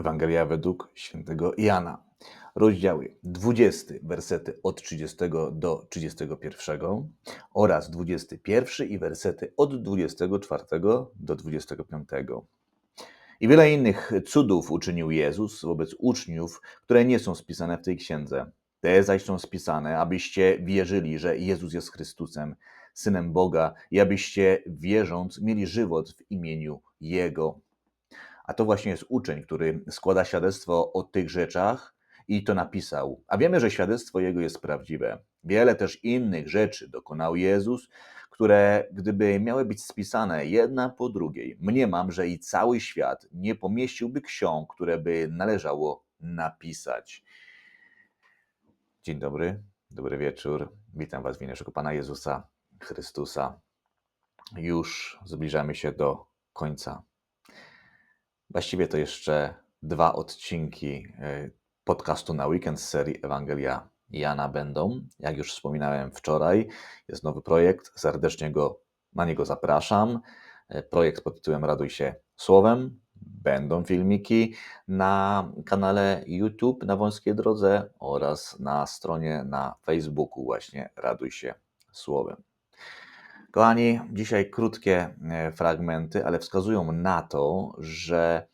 Ewangelia według świętego Jana. Rozdziały 20, wersety od 30 do 31 oraz 21 i wersety od 24 do 25. I wiele innych cudów uczynił Jezus wobec uczniów, które nie są spisane w tej księdze. Te zaś są spisane, abyście wierzyli, że Jezus jest Chrystusem, Synem Boga, i abyście wierząc mieli żywot w imieniu Jego. A to właśnie jest uczeń, który składa świadectwo o tych rzeczach i to napisał. A wiemy, że świadectwo jego jest prawdziwe. Wiele też innych rzeczy dokonał Jezus, które gdyby miały być spisane jedna po drugiej, mniemam, że i cały świat nie pomieściłby ksiąg, które by należało napisać. Dzień dobry, dobry wieczór. Witam Was w imieniu naszego Pana Jezusa Chrystusa. Już zbliżamy się do końca. Właściwie to jeszcze dwa odcinki e, podcastu na weekend z serii Ewangelia Jana będą. Jak już wspominałem wczoraj, jest nowy projekt. Serdecznie go na niego zapraszam. E, Projekt pod tytułem Raduj się Słowem. Będą filmiki na kanale YouTube na Wąskiej Drodze oraz na stronie na Facebooku właśnie Raduj się Słowem. Kochani, dzisiaj krótkie e, fragmenty, ale wskazują na to, że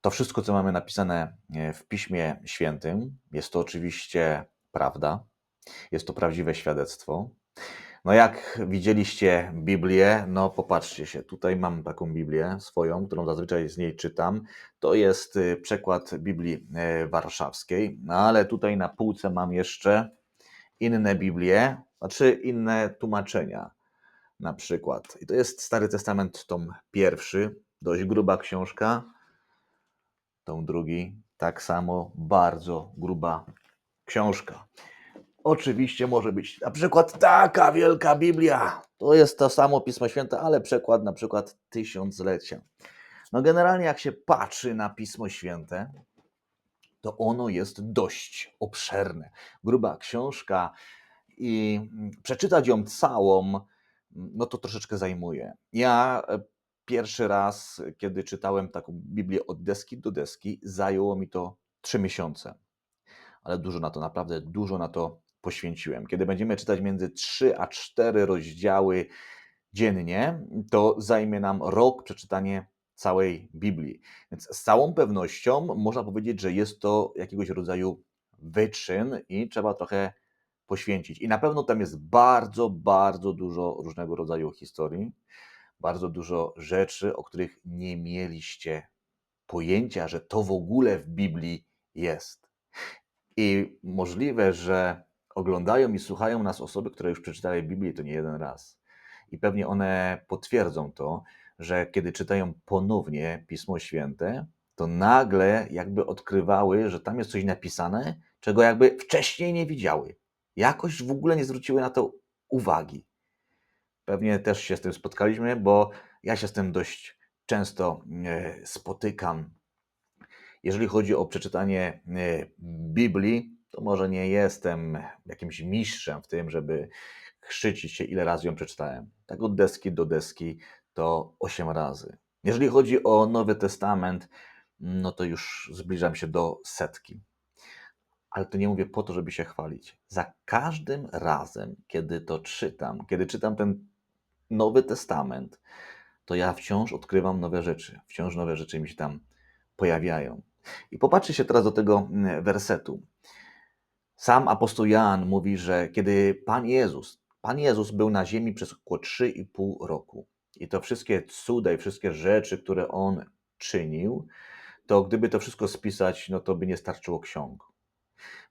to wszystko, co mamy napisane e, w Piśmie Świętym, jest to oczywiście prawda, jest to prawdziwe świadectwo. No jak widzieliście Biblię, no popatrzcie się, tutaj mam taką Biblię swoją, którą zazwyczaj z niej czytam. To jest y, przekład Biblii e, warszawskiej, no ale tutaj na półce mam jeszcze inne Biblie, znaczy inne tłumaczenia na przykład. I to jest Stary Testament, tom pierwszy, dość gruba książka, tom drugi, tak samo bardzo gruba książka. Oczywiście może być na przykład taka wielka Biblia. To jest to samo Pismo Święte, ale przekład na przykład tysiąclecia. No generalnie jak się patrzy na Pismo Święte, to ono jest dość obszerne. Gruba książka i mm, przeczytać ją całą, no to troszeczkę zajmuje. Ja e, pierwszy raz, kiedy czytałem taką Biblię od deski do deski, zajęło mi to trzy miesiące. Ale dużo na to, naprawdę dużo na to poświęciłem. Kiedy będziemy czytać między 3 a 4 rozdziały dziennie, to zajmie nam rok przeczytanie całej Biblii. Więc z całą pewnością można powiedzieć, że jest to jakiegoś rodzaju wyczyn i trzeba trochę poświęcić. I na pewno tam jest bardzo, bardzo dużo różnego rodzaju historii, bardzo dużo rzeczy, o których nie mieliście pojęcia, że to w ogóle w Biblii jest. I możliwe, że oglądają i słuchają nas osoby, które już przeczytały Biblię to nie jeden raz. I pewnie one potwierdzą to, że kiedy czytają ponownie Pismo Święte, to nagle jakby odkrywały, że tam jest coś napisane, czego jakby wcześniej nie widziały. Jakoś w ogóle nie zwróciły na to uwagi. Pewnie też się z tym spotkaliśmy, bo ja się z tym dość często e, spotykam. Jeżeli chodzi o przeczytanie e, Biblii, to może nie jestem jakimś mistrzem w tym, żeby chrzcić się, ile razy ją przeczytałem. Tak od deski do deski to 8 razy. Jeżeli chodzi o Nowy Testament, no to już zbliżam się do setki. Ale to nie mówię po to, żeby się chwalić. Za każdym razem, kiedy to czytam, kiedy czytam ten Nowy Testament, to ja wciąż odkrywam nowe rzeczy. Wciąż nowe rzeczy mi się tam pojawiają. I popatrzcie się teraz do tego mm, wersetu. Sam apostoł Jan mówi, że kiedy Pan Jezus, Pan Jezus był na ziemi przez około 3,5 roku i to wszystkie cuda i wszystkie rzeczy, które On czynił, to gdyby to wszystko spisać, no to by nie starczyło ksiąg.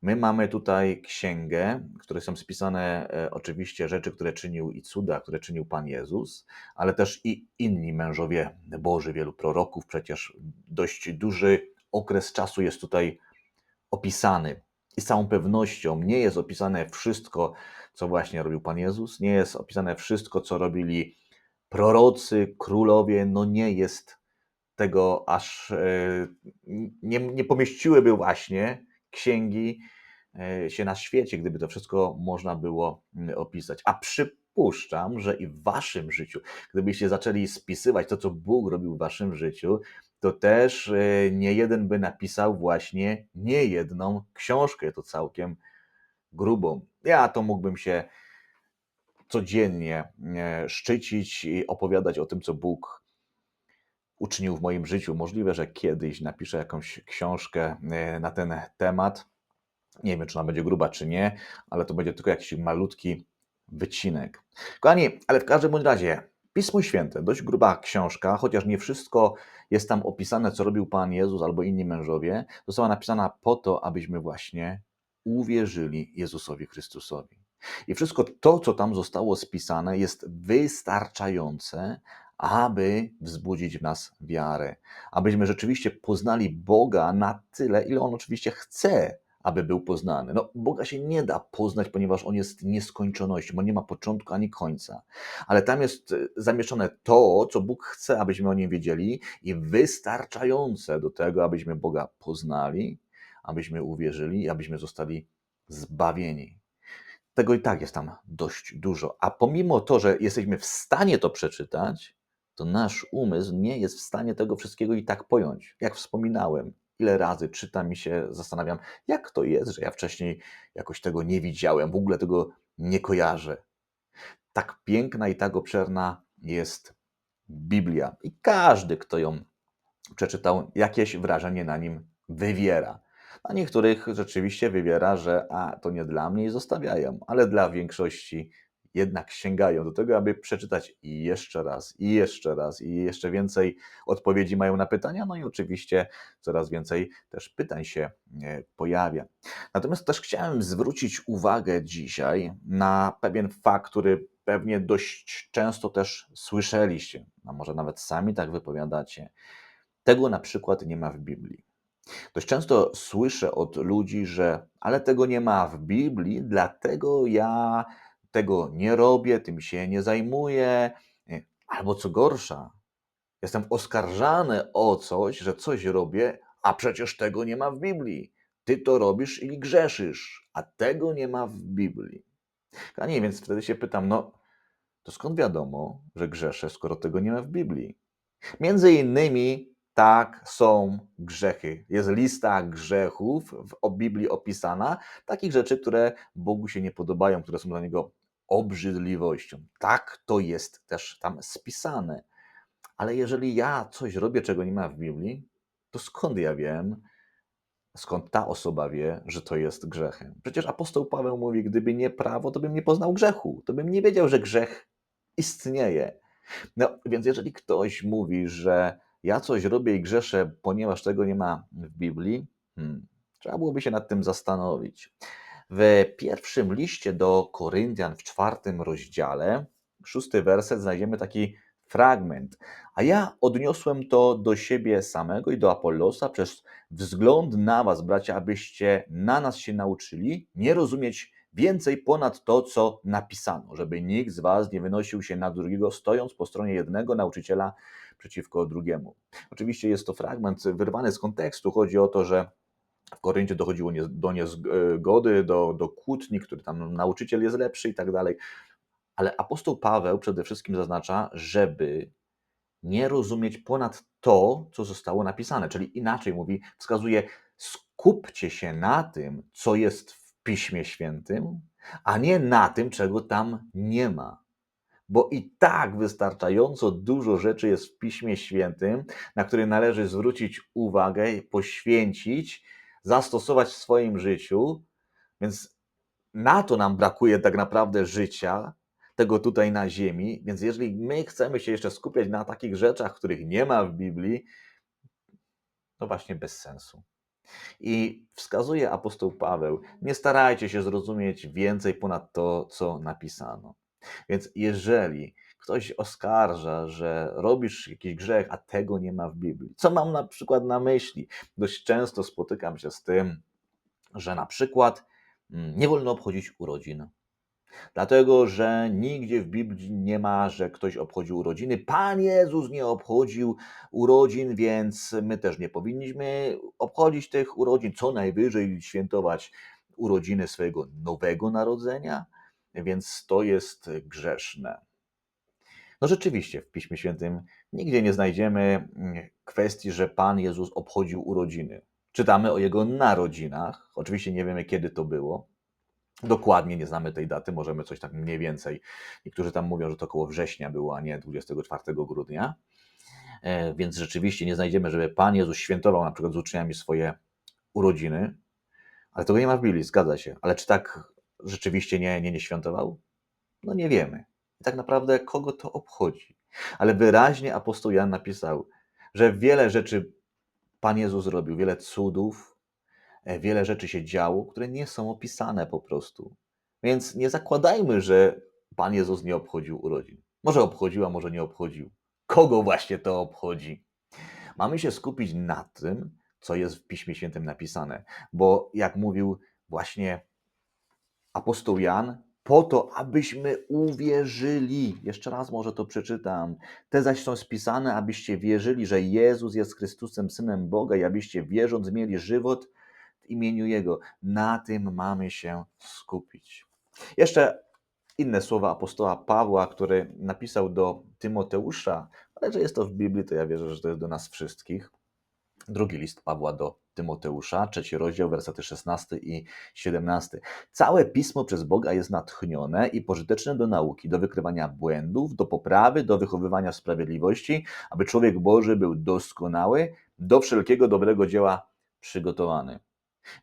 My mamy tutaj księgę, w której są spisane e, oczywiście rzeczy, które czynił i cuda, które czynił Pan Jezus, ale też i inni mężowie Boży, wielu proroków, przecież dość duży okres czasu jest tutaj opisany. I z całą pewnością nie jest opisane wszystko, co właśnie robił Pan Jezus, nie jest opisane wszystko, co robili prorocy, królowie, no nie jest tego aż, e, nie, nie pomieściłyby właśnie księgi e, się na świecie, gdyby to wszystko można było mm, opisać. A przy przypuszczam, że i w waszym życiu, gdybyście zaczęli spisywać to, co Bóg robił w waszym życiu, to też e, nie jeden by napisał właśnie nie jedną książkę, to całkiem grubą. Ja to mógłbym się codziennie e, szczycić i opowiadać o tym, co Bóg uczynił w moim życiu. Możliwe, że kiedyś napiszę jakąś książkę e, na ten temat. Nie wiem, czy ona będzie gruba, czy nie, ale to będzie tylko jakiś malutki wycinek. Kochani, ale w każdym razie, Pismo Święte, dość gruba książka, chociaż nie wszystko jest tam opisane, co robił Pan Jezus albo inni mężowie, została napisana po to, abyśmy właśnie uwierzyli Jezusowi Chrystusowi. I wszystko to, co tam zostało spisane, jest wystarczające, aby wzbudzić w nas wiarę, abyśmy rzeczywiście poznali Boga na tyle, ile On oczywiście chce, aby był poznany. No, Boga się nie da poznać, ponieważ On jest nieskończonością, On nie ma początku ani końca. Ale tam jest e, zamieszczone to, co Bóg chce, abyśmy o Nim wiedzieli i wystarczające do tego, abyśmy Boga poznali, abyśmy uwierzyli i abyśmy zostali zbawieni. Tego i tak jest tam dość dużo. A pomimo to, że jesteśmy w stanie to przeczytać, to nasz umysł nie jest w stanie tego wszystkiego i tak pojąć. Jak wspominałem, ile razy czytam i się zastanawiam, jak to jest, że ja wcześniej jakoś tego nie widziałem, w ogóle tego nie kojarzę. Tak piękna i tak obszerna jest Biblia. I każdy, kto ją przeczytał, jakieś wrażenie na nim wywiera. Na niektórych rzeczywiście wybiera, że a to nie dla mnie i zostawiają, ale dla większości jednak sięgają do tego, aby przeczytać i jeszcze raz, i jeszcze raz, i jeszcze więcej odpowiedzi mają na pytania, no i oczywiście coraz więcej też pytań się e, pojawia. Natomiast też chciałem zwrócić uwagę dzisiaj na pewien fakt, który pewnie dość często też słyszeliście, a może nawet sami tak wypowiadacie. Tego na przykład nie ma w Biblii. Dość często słyszę od ludzi, że ale tego nie ma w Biblii, dlatego ja tego nie robię, tym się nie zajmuję. Albo co gorsza, jestem oskarżany o coś, że coś robię, a przecież tego nie ma w Biblii. Ty to robisz i grzeszysz, a tego nie ma w Biblii. A nie, więc wtedy się pytam, no to skąd wiadomo, że grzeszę, skoro tego nie ma w Biblii? Między innymi tak, są grzechy. Jest lista grzechów w Biblii opisana, takich rzeczy, które Bogu się nie podobają, które są dla Niego obrzydliwością. Tak, to jest też tam spisane. Ale jeżeli ja coś robię, czego nie ma w Biblii, to skąd ja wiem, skąd ta osoba wie, że to jest grzechem? Przecież apostoł Paweł mówi, gdyby nie prawo, to bym nie poznał grzechu, to bym nie wiedział, że grzech istnieje. No więc jeżeli ktoś mówi, że ja coś robię i grzeszę, ponieważ tego nie ma w Biblii, hmm, trzeba byłoby się nad tym zastanowić. W pierwszym liście do Koryntian, w czwartym rozdziale, szósty werset, znajdziemy taki fragment. A ja odniosłem to do siebie samego i do Apollosa przez wzgląd na was, bracia, abyście na nas się nauczyli nie rozumieć więcej ponad to, co napisano, żeby nikt z was nie wynosił się na drugiego, stojąc po stronie jednego nauczyciela przeciwko drugiemu. Oczywiście jest to fragment wyrwany z kontekstu. Chodzi o to, że w Koryncie dochodziło do niezgody, do, do kłótni, który tam nauczyciel jest lepszy i tak dalej. Ale apostoł Paweł przede wszystkim zaznacza, żeby nie rozumieć ponad to, co zostało napisane. Czyli inaczej mówi, wskazuje, skupcie się na tym, co jest w Piśmie Świętym, a nie na tym, czego tam nie ma. Bo i tak wystarczająco dużo rzeczy jest w Piśmie Świętym, na które należy zwrócić uwagę, poświęcić, zastosować w swoim życiu, więc na to nam brakuje tak naprawdę życia, tego tutaj na ziemi. Więc jeżeli my chcemy się jeszcze skupiać na takich rzeczach, których nie ma w Biblii, to właśnie bez sensu. I wskazuje apostoł Paweł: nie starajcie się zrozumieć więcej ponad to, co napisano. Więc jeżeli ktoś oskarża, że robisz jakiś grzech, a tego nie ma w Biblii. Co mam na przykład na myśli? Dość często spotykam się z tym, że na przykład mm, nie wolno obchodzić urodzin. Dlatego, że nigdzie w Biblii nie ma, że ktoś obchodził urodziny. Pan Jezus nie obchodził urodzin, więc my też nie powinniśmy obchodzić tych urodzin. Co najwyżej świętować urodziny swojego nowego narodzenia więc to jest grzeszne. No rzeczywiście, w Piśmie Świętym nigdzie nie znajdziemy mm, kwestii, że Pan Jezus obchodził urodziny. Czytamy o Jego narodzinach, oczywiście nie wiemy kiedy to było, dokładnie nie znamy tej daty, możemy coś tak mniej więcej. Niektórzy tam mówią, że to około września było, a nie 24 grudnia. E, Więc rzeczywiście nie znajdziemy, żeby Pan Jezus świętował na przykład z uczniami swoje urodziny, ale tego nie ma w Biblii, zgadza się. Ale czy tak rzeczywiście nie, nie, nie świętował? No nie wiemy. I tak naprawdę kogo to obchodzi? Ale wyraźnie apostoł Jan napisał, że wiele rzeczy Pan Jezus zrobił, wiele cudów, e, wiele rzeczy się działo, które nie są opisane po prostu. Więc nie zakładajmy, że Pan Jezus nie obchodził urodzin. Może obchodził, a może nie obchodził. Kogo właśnie to obchodzi? Mamy się skupić na tym, co jest w Piśmie Świętym napisane, bo jak mówił właśnie apostoł Jan, po to, abyśmy uwierzyli. Jeszcze raz może to przeczytam. Te zaś są spisane, abyście wierzyli, że Jezus jest Chrystusem, Synem Boga i abyście wierząc mieli żywot w imieniu Jego. Na tym mamy się skupić. Jeszcze inne słowa apostoła Pawła, który napisał do Tymoteusza, ale że jest to w Biblii, to ja wierzę, że to jest do nas wszystkich. Drugi list Pawła do Tymoteusza, trzeci rozdział, wersety 16 i 17. Całe pismo przez Boga jest natchnione i pożyteczne do nauki, do wykrywania błędów, do poprawy, do wychowywania sprawiedliwości, aby człowiek Boży był doskonały, do wszelkiego dobrego dzieła przygotowany.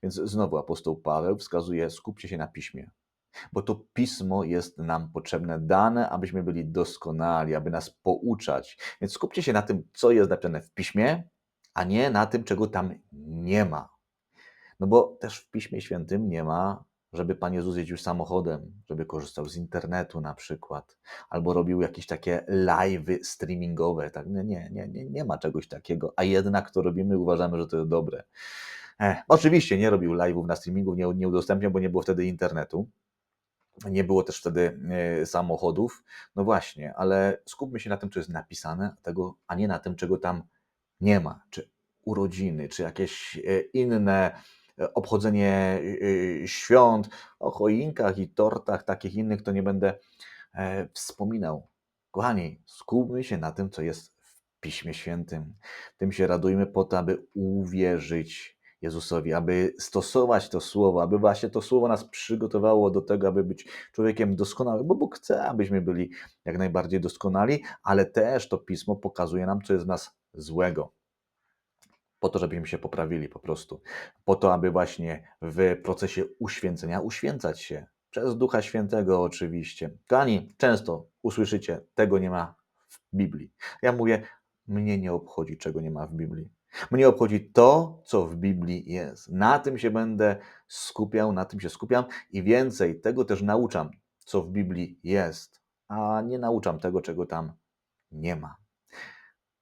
Więc znowu apostoł Paweł wskazuje: skupcie się na piśmie, bo to pismo jest nam potrzebne, dane, abyśmy byli doskonali, aby nas pouczać. Więc skupcie się na tym, co jest napisane w piśmie, a nie na tym, czego tam nie ma. No bo też w Piśmie Świętym nie ma, żeby Pan Jezus jeździł samochodem, żeby korzystał z internetu na przykład, albo robił jakieś takie live'y streamingowe. Tak? Nie, nie, nie, nie, nie ma czegoś takiego, a jednak to robimy, uważamy, że to jest dobre. Ech, oczywiście nie robił live'ów na streamingu, nie, nie udostępniał, bo nie było wtedy internetu. Nie było też wtedy e, samochodów. No właśnie, ale skupmy się na tym, co jest napisane, tego, a nie na tym, czego tam nie ma, czy urodziny, czy jakieś e, inne e, obchodzenie e, świąt, o choinkach i tortach, takich innych, to nie będę wspominał. Kochani, skupmy się na tym, co jest w Piśmie Świętym. Tym się radujmy po to, aby uwierzyć Jezusowi, aby stosować to słowo, aby właśnie to słowo nas przygotowało do tego, aby być człowiekiem doskonałym, bo Bóg chce, abyśmy byli jak najbardziej doskonali, ale też to pismo pokazuje nam, co jest w nas złego. Po to, żebyśmy się poprawili po prostu. Po to, aby właśnie w procesie uświęcenia uświęcać się. Przez Ducha Świętego oczywiście. Kochani, często usłyszycie, tego nie ma w Biblii. Ja mówię, mnie nie obchodzi, czego nie ma w Biblii. Mnie obchodzi to, co w Biblii jest. Na tym się będę skupiał, na tym się skupiam i więcej tego też nauczam, co w Biblii jest, a nie nauczam tego, czego tam nie ma.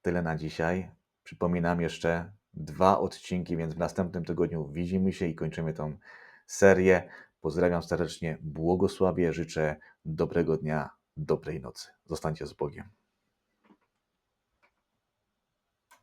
Tyle na dzisiaj. Przypominam jeszcze dwa odcinki, więc w następnym tygodniu widzimy się i kończymy tą serię. Pozdrawiam serdecznie, błogosławię, życzę dobrego dnia, dobrej nocy. Zostańcie z Bogiem.